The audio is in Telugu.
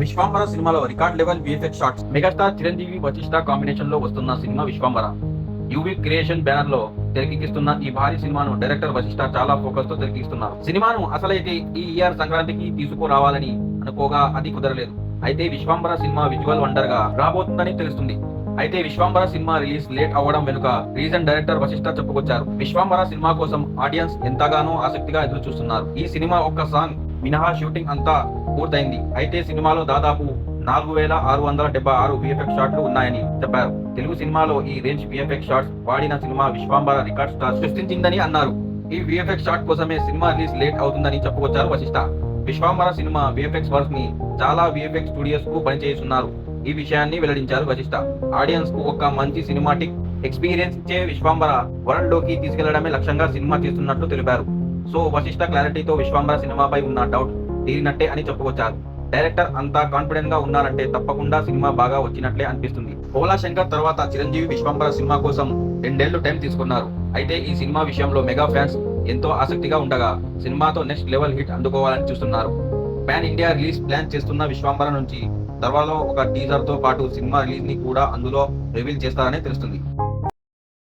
విశ్వాంబర సినిమాలో record level VFX shots. Megastar Chiranjeevi Vasishta కాంబినేషన్లో వస్తున్న సినిమా విశ్వాంబర. యువి క్రియేషన్ బ్యానర్లో తెరకెక్కిస్తున్న ఈ భారీ సినిమాను డైరెక్టర్ వశిష్ట చాలా ఫోకస్తో తెరకెక్కిస్తున్నారు. సినిమాను అసలైతే ఈ ఇయర్ సంక్రాంతికి తీసుకురావాలని అనుకోగా అది కుదరలేదు. అయితే విశ్వాంబర సినిమా విజువల్ వండర్గా రాబోతుందని తెలుస్తుంది. అయితే విశ్వాంబర సినిమా రిలీజ్ లేట్ అవ్వడం వెనుక రీజన్ డైరెక్టర్ వశిష్ట చెప్పుకొచ్చారు. విశ్వాంబర సినిమా కోసం ఆడియన్స్ ఎంతగానో ఆసక్తిగా ఎదురు చూస్తున్నారు ఈ సినిమా ఒక్క సాంగ్ మినహా షూటింగ్ అంతా పూర్తయింది. అయితే సినిమాలో దాదాపు నాలుగు వేల ఆరు వందల డెబ్బై ఆరు విఎఫ్ఎక్స్ షాట్లు ఉన్నాయని చెప్పారు. తెలుగు సినిమాలో ఈ రేంజ్ విఎఫ్ఎక్స్ షాట్స్ వాడిన సినిమా విశ్వాంబర రికార్డ్ స్టార్ సృష్టించిందని అన్నారు. ఈ విఎఫ్ఎక్స్ షాట్ కోసమే సినిమా రిలీజ్ లేట్ అవుతుందని చెప్పుకొచ్చారు వశిష్ట. విశ్వాంబర సినిమా విఎఫ్ఎక్స్ వర్క్ని చాలా విఎఫ్ఎక్స్ స్టూడియోస్కు పనిచేస్తున్నారు. ఈ విషయాన్ని వెల్లడించారు వశిష్ట. ఆడియన్స్కు ఒక మంచి సినిమాటిక్ ఎక్స్పీరియన్స్ ఇచ్చే విశ్వాంబర వరల్డ్లోకి తీసుకెళ్ళడమే లక్ష్యంగా సినిమా చేస్తున్నట్లు తెలిపారు. సో వశిష్ట క్లారిటీతో విశ్వాంబర సినిమాపై ఉన్న డౌట్ తీరినట్టే అని చెప్పుకొచ్చారు. డైరెక్టర్ అంతా కాన్ఫిడెంట్గా ఉన్నారంటే తప్పకుండా సినిమా బాగా వచ్చినట్లే అనిపిస్తుంది. పోలా శంకర్ తర్వాత చిరంజీవి విశ్వాంబర సినిమా కోసం రెండేళ్ళు టైం తీసుకున్నారు. అయితే ఈ సినిమా విషయంలో మెగా ఫ్యాన్స్ ఎంతో ఆసక్తిగా ఉండగా సినిమాతో నెక్స్ట్ లెవెల్ హిట్ అందుకోవాలని చూస్తున్నారు. పాన్ ఇండియా రిలీజ్ ప్లాన్ చేస్తున్న విశ్వంబర నుంచి త్వరలో ఒక టీజర్తో పాటు సినిమా రిలీజ్ని కూడా అందులో రివీల్ చేస్తారని తెలుస్తుంది.